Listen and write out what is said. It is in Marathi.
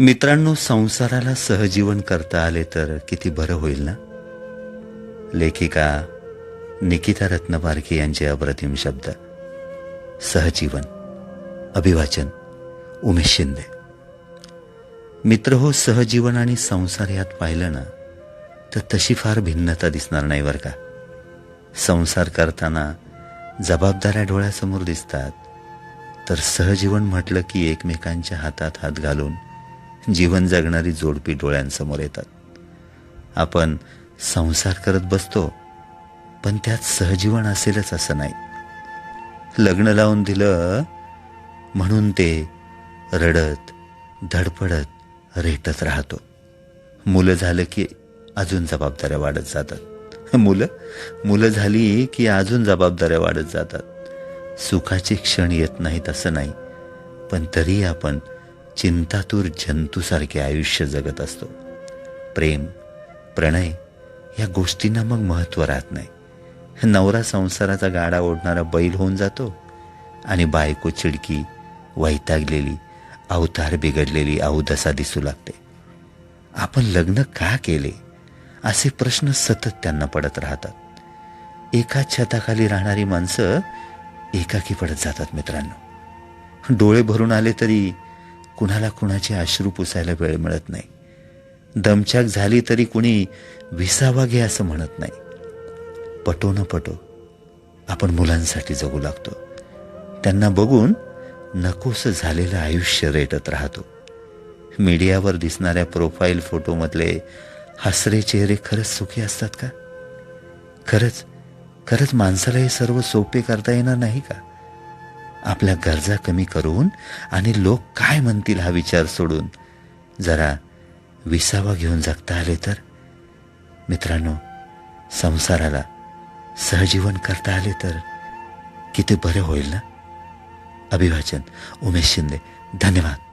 मित्रांनो संसाराला सहजीवन करता आले तर किती बरं होईल ना? लेखिका निकिता रत्नपारखे यांचे अप्रतिम शब्द सहजीवन अभिवाचन उमेश शिंदे. मित्र हो सहजीवन आणि संसार यात पाहिलं ना तर तशी फार भिन्नता दिसणार नाही बरं का? संसार करताना जबाबदाऱ्या डोळ्यासमोर दिसतात तर सहजीवन म्हटलं की एकमेकांच्या हातात हात घालून जीवन जगणारी जोडपी डोळ्यांसमोर येतात. आपण संसार करत बसतो पण त्यात सहजीवन असेलच असं नाही. लग्न लावून दिलं म्हणून ते रडत धडपडत रेटत राहतो. मुलं झालं की अजून जबाबदाऱ्या वाढत जातात. मुलं मुलं झाली की अजून जबाबदाऱ्या वाढत जातात. सुखाचे क्षण येत नाहीत असं नाही पण तरी आपण चिंतातूर जंतूसारखे आयुष्य जगत असतो. प्रेम प्रणय या गोष्टींना मग महत्त्व राहत नाही. नवरा संसाराचा गाडा ओढणारा बैल होऊन जातो आणि बायको चिडकी वैतागलेली अवतार बिघडलेली अवदसा दिसू लागते. आपण लग्न का केले? असे प्रश्न सतत त्यांना पडत राहतात. एकाच छताखाली राहणारी माणसं एकाकी पडत जातात मित्रांनो. डोळे भरून आले तरी कुणाला कुणाचे अश्रू पुसायला वेळ मिळत नाही. दमछाक झाली तरी कुणी विसावा घे असं म्हणत नाही. पटो न पटो आपण मुलांसाठी जगू लागतो. त्यांना बघून नकोस झालेलं आयुष्य रेटत राहतो. मीडियावर दिसणाऱ्या प्रोफाईल फोटोमधले हसरे चेहरे खरंच सुखी असतात का? खरंच खरंच माणसाला हे सर्व सोपे करता येणार नाही का? आपल्या गरजा कमी करून आणि लोक काय म्हणतील हा विचार सोडून जरा विसावा घेऊन जगता आले तर? मित्रांनो संसाराला सहजीवन करता आले तर किती बरे होईल ना? अभिवाचन उमेश शिंदे धन्यवाद.